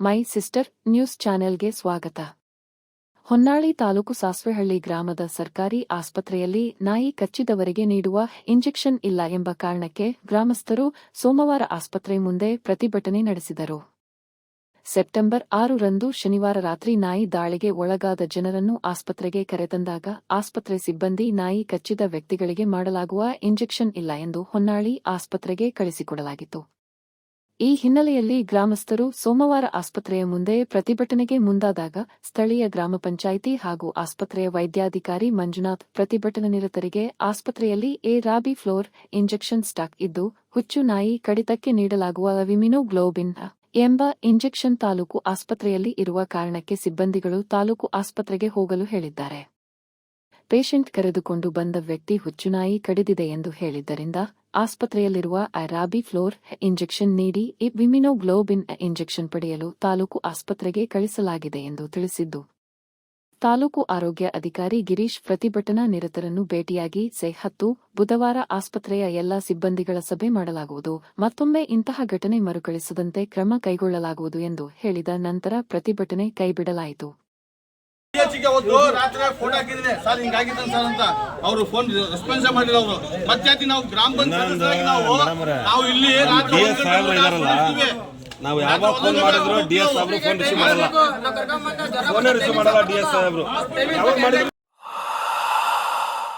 My sister news ಚಾನೆಲ್ಗೆ ಸ್ವಾಗತ. ಹೊನ್ನಾಳಿ ತಾಲೂಕು ಸಾಸ್ವೆಹಳ್ಳಿ ಗ್ರಾಮದ ಸರ್ಕಾರಿ ಆಸ್ಪತ್ರೆಯಲ್ಲಿ ನಾಯಿ ಕಚ್ಚಿದವರಿಗೆ ನೀಡುವ ಇಂಜೆಕ್ಷನ್ ಇಲ್ಲ ಎಂಬ ಕಾರಣಕ್ಕೆ ಗ್ರಾಮಸ್ಥರು ಸೋಮವಾರ ಆಸ್ಪತ್ರೆ ಮುಂದೆ ಪ್ರತಿಭಟನೆ ನಡೆಸಿದರು. ಸೆಪ್ಟೆಂಬರ್ ಆರರಂದು ಶನಿವಾರ ರಾತ್ರಿ ನಾಯಿ ದಾಳಿಗೆ ಒಳಗಾದ ಜನರನ್ನು ಆಸ್ಪತ್ರೆಗೆ ಕರೆತಂದಾಗ ಆಸ್ಪತ್ರೆ ಸಿಬ್ಬಂದಿ ನಾಯಿ ಕಚ್ಚಿದ ವ್ಯಕ್ತಿಗಳಿಗೆ ಮಾಡಲಾಗುವ ಇಂಜೆಕ್ಷನ್ ಇಲ್ಲ ಎಂದು ಹೊನ್ನಾಳಿ ಆಸ್ಪತ್ರೆಗೆ ಕಳಿಸಿಕೊಡಲಾಗಿತ್ತು. ಈ ಹಿನ್ನೆಲೆಯಲ್ಲಿ ಗ್ರಾಮಸ್ಥರು ಸೋಮವಾರ ಆಸ್ಪತ್ರೆಯ ಮುಂದೆ ಪ್ರತಿಭಟನೆಗೆ ಮುಂದಾದಾಗ ಸ್ಥಳೀಯ ಗ್ರಾಮ ಪಂಚಾಯಿತಿ ಹಾಗೂ ಆಸ್ಪತ್ರೆಯ ವೈದ್ಯಾಧಿಕಾರಿ ಮಂಜುನಾಥ್ ಪ್ರತಿಭಟನಾನಿರತರಿಗೆ ಆಸ್ಪತ್ರೆಯಲ್ಲಿ ಎ ರಾಬಿ ಫ್ಲೋರ್ ಇಂಜೆಕ್ಷನ್ ಸ್ಟಾಕ್ ಇದ್ದು, ಹುಚ್ಚು ನಾಯಿ ಕಡಿತಕ್ಕೆ ನೀಡಲಾಗುವ ವಿಮಿನೋಗ್ಲೋಬಿನ್ ಎಂಬ ಇಂಜೆಕ್ಷನ್ ತಾಲೂಕು ಆಸ್ಪತ್ರೆಯಲ್ಲಿ ಇರುವ ಕಾರಣಕ್ಕೆ ಸಿಬ್ಬಂದಿಗಳು ತಾಲೂಕು ಆಸ್ಪತ್ರೆಗೆ ಹೋಗಲು ಹೇಳಿದ್ದಾರೆ. ಪೇಷಂಟ್ ಕರೆದುಕೊಂಡು ಬಂದ ವ್ಯಕ್ತಿ ಹುಚ್ಚುನಾಯಿ ಕಡಿದಿದೆ ಎಂದು ಹೇಳಿದ್ದರಿಂದ ಆಸ್ಪತ್ರೆಯಲ್ಲಿರುವ ಅರಾಬಿ ಫ್ಲೋರ್ ಇಂಜೆಕ್ಷನ್ ನೀಡಿ ವಿಮಿನೋಗ್ಲೋಬಿನ್ ಇಂಜೆಕ್ಷನ್ ಪಡೆಯಲು ತಾಲೂಕು ಆಸ್ಪತ್ರೆಗೆ ಕಳಿಸಲಾಗಿದೆ ಎಂದು ತಿಳಿಸಿದ್ದು. ತಾಲೂಕು ಆರೋಗ್ಯ ಅಧಿಕಾರಿ ಗಿರೀಶ್ ಪ್ರತಿಭಟನಾ ನಿರತರನ್ನು ಭೇಟಿಯಾಗಿ ಸೆ ಹತ್ತು ಬುಧವಾರ ಆಸ್ಪತ್ರೆಯ ಎಲ್ಲಾ ಸಿಬ್ಬಂದಿಗಳ ಸಭೆ ಮಾಡಲಾಗುವುದು. ಮತ್ತೊಮ್ಮೆ ಇಂತಹ ಘಟನೆ ಮರುಕಳಿಸದಂತೆ ಕ್ರಮ ಕೈಗೊಳ್ಳಲಾಗುವುದು ಎಂದು ಹೇಳಿದ ನಂತರ ಪ್ರತಿಭಟನೆ ಕೈಬಿಡಲಾಯಿತು. ಗೆ ಒಂದು ರಾತ್ರಿ ಫೋನ್ ಹಾಕಿದ್ರೆ ಸರ್ ಅಂತ. ಅವರು ಫೋನ್ ರೆಸ್ಪಾನ್ಸ್ ಮಾಡಿಲ್ಲ ಅವರು. ಮತ್ತೆ ನಾವು ಗ್ರಾಮ ಪಂಚಾಯತ್ ನಾವು ನಾವು ಇಲ್ಲಿ ರಾತ್ರಿ ಡಿ ಒಂದು ಗಂಟೆ ಸಾಹೇಬ್ರು ಇರ್ತೀವಿ. ನಾವು ಯಾವಾಗ ಫೋನ್ ಮಾಡಿದ್ರು ಡಿ ಎಸ್ ಸಾಹೇಬ್ರು ಫೋನ್ ರಿಸೀವ್ ಮಾಡಲ್ಲ. ಫೋನ್ ರಿಸೀವ್ ಮಾಡಲ್ಲ ಡಿ ಎಸ್ ಸಾಹೇಬ್ರು. ಯಾವಾಗ ಮಾಡಿದ್ರು?